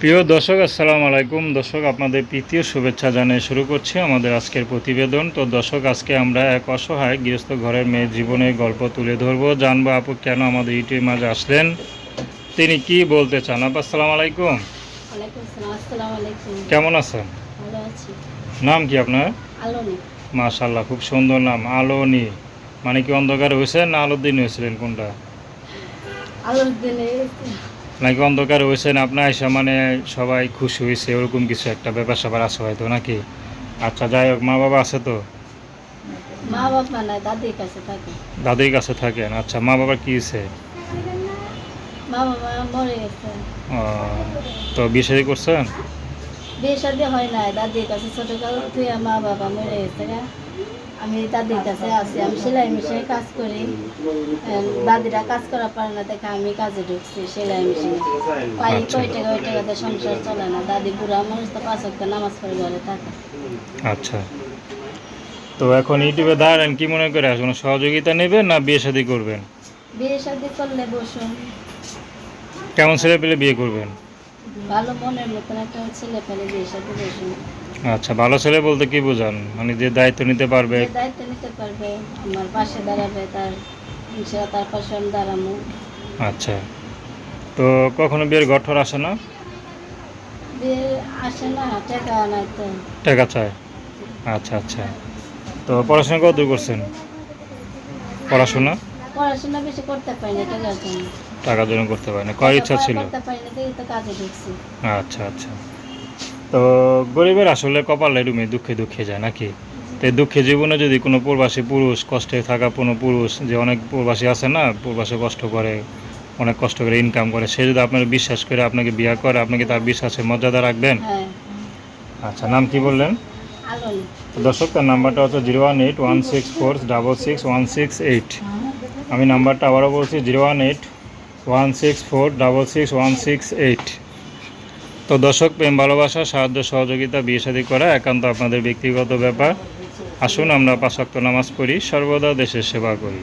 প্রিয় দর্শক আসসালামু আলাইকুম। দর্শক আপনাদের প্রীতীয় শুভেচ্ছা জানিয়ে শুরু করছি আমাদের আজকের প্রতিবেদন। তো দর্শক আজকে আমরা এক অসহায় গৃহস্থ ঘরের মেয়ের জীবনের গল্প তুলে ধরবো। জানব আপু কেন আমাদের ইউটিউবের মাঝে আসলেন? তিনি কি বলতে চান? আপু আসসালামু আলাইকুম। কেমন আছেন? নাম কি আপনার? মাশাল্লাহ খুব সুন্দর নাম আলোনি। মানে কি অন্ধকার হয়েছে না আলোর দিন হয়েছিলেন কোনটা? আলোর দিনে নাকি অন্ধকার হয়েছেন আপনার এসে মানে সবাই খুশি হয়েছে ওরকম কিছু একটা ব্যাপার স্যাপার আছে হয়তো নাকি? আচ্ছা যাই হোক মা বাবা আছে তো? মা বাবা দাদির কাছে থাকেন? আচ্ছা মা বাবার কি হয়েছে? মা বাবা মরে গেছে। ও, তো বিয়ে করছেন? বিয়ে শাদি হয় নাই। দাদির কাছে ছোটকাল থেকে মা বাবা মরে গেছে। আমি দাদির কাছে আছি আমি সেলাই মেশিনে কাজ করি। দাদিরা কাজ করা পারে না দেখে আমি কাজে ঢুকছি সেলাই মেশিনে। পাই আচ্ছা। কয় টাকা ওই টাকাতে সংসার চলে না। দাদি বুড়া মানুষ তো পাঁচ ওয়াক্ত নামাজ পড়ে ঘরে থাকে। আচ্ছা। তো এখন ইউটিউবে দাঁড়ান কি মনে করে আসুন সহযোগিতা নেবেন না বিয়ে শাদী করবেন? বিয়ে শাদি করলে বসুন। কেমন ছেলে পেলে বিয়ে করবেন? ভালো মনের মতন একটা ছেলে বিয়ে সাথে বসুন আচ্ছা ভালো ছেলে বলতে কি বোঝান? মানে যে দায়িত্ব নিতে পারবে। যে দায়িত্ব নিতে পারবে আমার পাশে দাঁড়াবে তার তার পাশে আমি দাঁড়াবো। আচ্ছা তো কখনো বিয়ের গঠর আসে না? বিয়ে আসে না টাকা তো। টাকা চায়। আচ্ছা আচ্ছা তো পড়াশোনা কত দূর করছেন? পড়াশোনা? পড়াশোনা বেশি করতে পারি না টাকার জন্য। টাকার জন্য করতে পারেন। কয় ইচ্ছা ছিল। আচ্ছা আচ্ছা। তো গরিবের আসলে কপাল এরুমে দুঃখে দুঃখে যায় নাকি? তো দুঃখে জীবনে যদি কোনো প্রবাসী পুরুষ কষ্টে থাকা কোনো পুরুষ যে অনেক প্রবাসী আছে না প্রবাসে কষ্ট করে অনেক কষ্ট করে ইনকাম করে সে যদি আপনার বিশ্বাস করে আপনাকে বিয়ে করে আপনাকে তার বিশ্বাসের মর্যাদা রাখবেন? হ্যাঁ। আচ্ছা নাম কি বললেন? দর্শক তার নাম্বারটা হচ্ছে zero one eight one six four double six one six eight. আমি নাম্বারটা আবারও বলছি zero one eight one six four double six one six eight তো দর্শক, প্রেম, ভালোবাসা, সাহায্য, সহযোগিতা, বিয়ে শাদী করা একান্ত আপনাদের ব্যক্তিগত ব্যাপার। আসুন আমরা পাশাক্ত নামাজ পড়ি, সর্বদা দেশের সেবা করি।